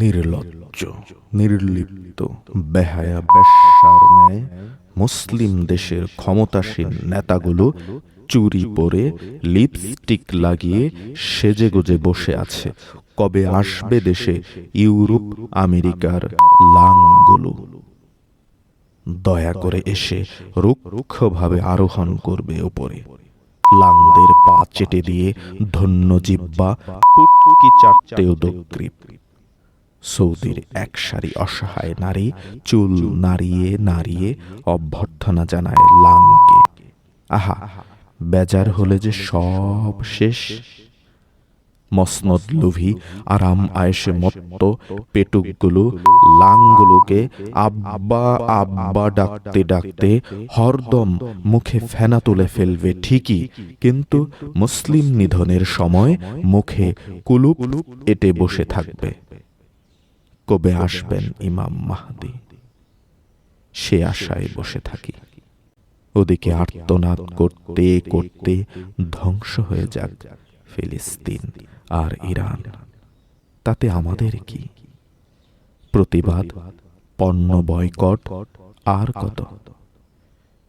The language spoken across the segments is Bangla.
নির্লজ্জ, নির্লিপ্ত, বেহায়া বেশ্যার ন্যায় মুসলিম দেশের ক্ষমতাসীন নেতাগুলো চুরি পরে লিপস্টিক লাগিয়ে সেজেগুজে বসে আছে। কবে আসবে দেশে ইউরোপ, আমেরিকার লাংগুলো দয়া করে এসে রুক্ষভাবে আরোহণ করবে ওপরে লাংদের পা চেটে দিয়ে ধন্য জিব্বা পুটকি চারটে উদগ্রীব। সৌদির এক সারি অসহায় নারী চুল নাড়িয়ে নাড়িয়ে অভ্যর্থনা জানায় লাংকে আহা, বেজার হলে যে সব শেষ। মসনদ লুভি, আরাম আয়েসে মত্ত, পেটুকগুলো লাংগুলোকে আব্বা আব্বা ডাকতে ডাকতে হরদম মুখে ফেনা তুলে ফেলবে ঠিকই, কিন্তু মুসলিম নিধনের সময় মুখে কুলুপ এটে বসে থাকবে। কবে আসবেন ইমাম মাহদি? সে আশায় বসে থাকি। ওদিকে আর্তনাদ করতে করতে ধ্বংস হয়ে যাক ফিলিস্তিন আর ইরান। তাতে আমাদের কি? প্রতিবাদ পণ্য বয়কট আর কত?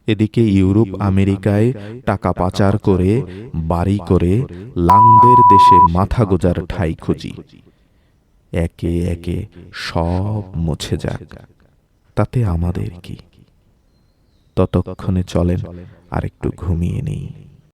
এদিকে ইউরোপ আমেরিকায় টাকা পাচার করে বাড়ি করে লাংদের দেশে মাথা গোজার ঠাই খুঁজি। একে একে সব মুছে যাক। তাতে আমাদের কি? ততক্ষণে চলেন আর একটু ঘুমিয়ে নেই।